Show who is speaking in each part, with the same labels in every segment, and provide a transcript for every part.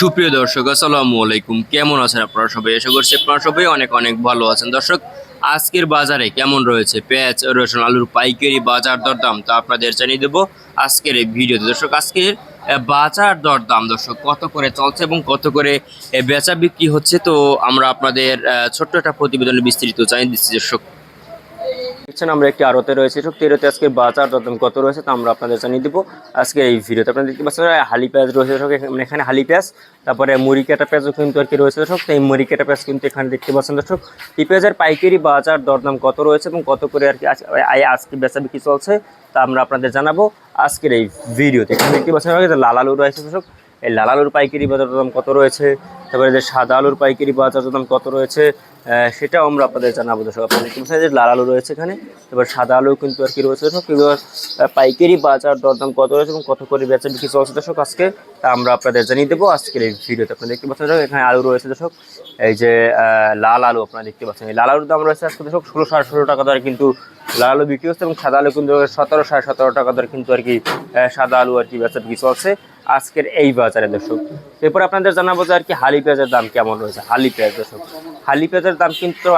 Speaker 1: সুপ্রিয় দর্শক, আসসালামু আলাইকুম। কেমন আছেন আপনারা সবাই? আশা করছি আপনারা সবাই অনেক অনেক ভালো আছেন। দর্শক, আজকের বাজারে কেমন রয়েছে? পেঁয়াজ, রসুন, আলুর পাইকারি বাজার দরদাম তা আপনাদের জানিয়ে দেবো আজকের এই ভিডিওতে। দর্শক, আজকের বাজার দরদাম দর্শক কত করে চলছে এবং কত করে বেচা বিক্রি হচ্ছে? তো আমরা আপনাদের ছোট্ট একটা প্রতিবেদনে বিস্তৃত জানিয়ে দিচ্ছি দর্শক। দেখছেন, আমরা একটি আরতে রয়েছে। সব তেরোতে আজকে বাজার দরদাম কত রয়েছে তা আমরা আপনাদের জানিয়ে দেবো। আজকে এই ভিডিওতে আপনারা দেখতে পাচ্ছেন হালি পেঁয়াজ রয়েছে দর্শক মানে এখানে হালি পেঁয়াজ, তারপরে মুড়ি কাটা পেঁয়াজও কিন্তু আর কি রয়েছে দর্শক। তো এই মুড়ি কাটা পেঁয়াজ কিন্তু এখানে দেখতে পাচ্ছেন দর্শক, এই পেঁয়াজের পাইকারি বাজার দরদাম কত রয়েছে এবং কত করে আর কি আজকে বেচা বিক্রি চলছে তা আমরা আপনাদের জানাব আজকের এই ভিডিওতে। এখানে দেখতে পাচ্ছেন লাল আলু রয়েছে দর্শক এই লাল আলুর পাইকারি বাজার দাম কত রয়েছে? তারপরে যে সাদা আলুর পাইকারি বাজার দাম কত রয়েছে? সেটাও আমরা আপনাদের জানাব দর্শক। আপনাদের পাচ্ছেন যে লাল আলু রয়েছে এখানে। এবার সাদা আলু কিন্তু আর কি রয়েছে দর্শক? পাইকারি বাজার দরদাম কত রয়েছে এবং কত করে বেচা বিক্রি চলছে দর্শক? আজকে তা আমরা আপনাদের জানিয়ে দেবো আজকের এই ভিডিওতে। আপনারা দেখতে পাচ্ছেন দর্শক, এখানে আলু রয়েছে দর্শক। এই যে লাল আলু আপনারা দেখতে পাচ্ছেন। এই লাল আলুর দাম রয়েছে আজকে দর্শক ষোলো সাড়ে ষোলো টাকা দরে কিন্তু লাল আলু বিক্রি হচ্ছে এবং সাদা আলু কিন্তু সতেরো সাড়ে সতেরো টাকা দরে কিন্তু আর কি সাদা আলু আর কি বেচা বিক্রি চলছে। আজকের এই বাজারে, দর্শক। এরপর আপনাদের জানাব যে আর কি হালি পেঁয়াজের দাম কেমন রয়েছে। হালি পেঁয়াজ, দর্শক। হালি পেঁয়াজের দাম কিন্তু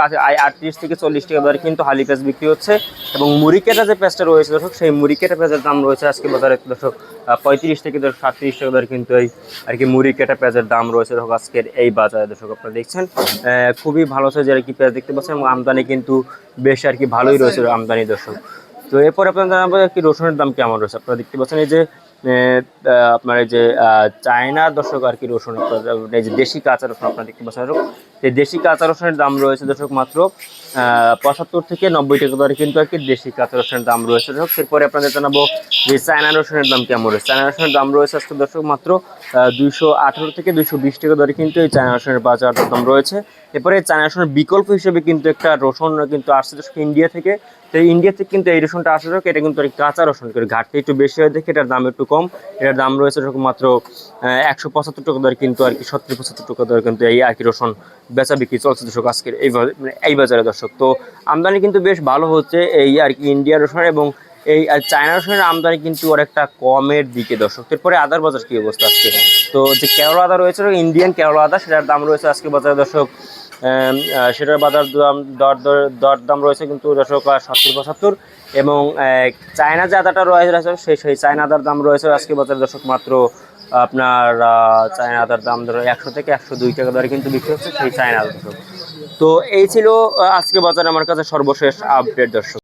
Speaker 1: আটত্রিশ থেকে চল্লিশ টাকা দরে কিন্তু হালি পেঁয়াজ বিক্রি হচ্ছে এবং মুড়ি কেটা যে পেঁয়াজটা রয়েছে, দর্শক, সেই মুড়ি কেটা পেঁয়াজের দাম রয়েছে আজকে বাজারে, দর্শক পঁয়ত্রিশ থেকে দর্শক সাতত্রিশ টাকা দরে কিন্তু এই আর কি মুড়ি কেটা পেঁয়াজের দাম রয়েছে, দর্শক, আজকের এই বাজারে, দর্শক, আপনারা দেখছেন। খুবই ভালো সাইজের আর কি পেঁয়াজ দেখতে পাচ্ছেন এবং আমদানি কিন্তু বেশ আর কি ভালোই রয়েছে আমদানি, দর্শক। তো এরপর আপনার জানাব আর কি রসুনের দাম কেমন রয়েছে। আপনারা দেখতে পাচ্ছেন এই যে আপনার এই যে চায়না দর্শক আর কি রসুন যে দেশি কাঁচা রসুন আপনার দেখতে পাচ্ছেন এই দেশি কাঁচা রসুনের দাম রয়েছে দর্শক মাত্র পঁচাত্তর থেকে নব্বই টাকা দরে কিন্তু আর কি দেশি কাঁচা রসুনের দাম রয়েছে দর্শক। এরপরে আপনাদের জানাব যে চায়না রসুনের দাম কেমন রয়েছে। চায়না রসুনের দাম রয়েছে আজকে দর্শক মাত্র দুইশো আঠারো থেকে দুইশো বিশ টাকা দরে কিন্তু এই চায়না রসুনের বাজার দাম রয়েছে। এরপরে চায়না রসুনের বিকল্প হিসেবে কিন্তু একটা রসুন কিন্তু আসছে দর্শক ইন্ডিয়া থেকে। তো ইন্ডিয়া থেকে কিন্তু এই রসুনটা আসে দর্শক, এটা কিন্তু কাঁচা রসুন ঘাটতি একটু বেশি হয়ে দেখে এটার দাম একটু কম। এটার দাম রয়েছে মাত্র একশো পঁচাত্তর টাকা দরে কিন্তু আর কি, সত্তর পঁচাত্তর টাকা দরে কিন্তু এই আর কি রসুন বেচা বিক্রি চলছে দর্শক আজকের এই মানে এই বাজারে দর্শক। তো আমদানি কিন্তু বেশ ভালো হচ্ছে এই আর কি ইন্ডিয়ার রসুন এবং এই চায়না রসুনের আমদানি কিন্তু অনেকটা কমের দিকে দর্শক। এরপরে আদার বাজার কি অবস্থা আজকে? তো যে কেরলা আদা রয়েছে ইন্ডিয়ান কেরলা আদা, সেটার দাম রয়েছে আজকে বাজারে দর্শক সেটার বাজার দাম, দর, দর- দর দাম রয়েছে কিন্তু দর্শক সত্তর পঁচাত্তর এবং চায়না যে আদাটা রয়েছে, সেই সেই চায়না আদার দাম রয়েছে আজকে বাজারে দর্শক মাত্র আপনার চায়না আদার দাম ধরো একশো থেকে একশো দুই টাকা দরে কিন্তু বিক্রি হচ্ছে সেই চায়না আদার তো এই ছিল আজকে বাজারে আমার কাছে সর্বশেষ আপডেট, দর্শক।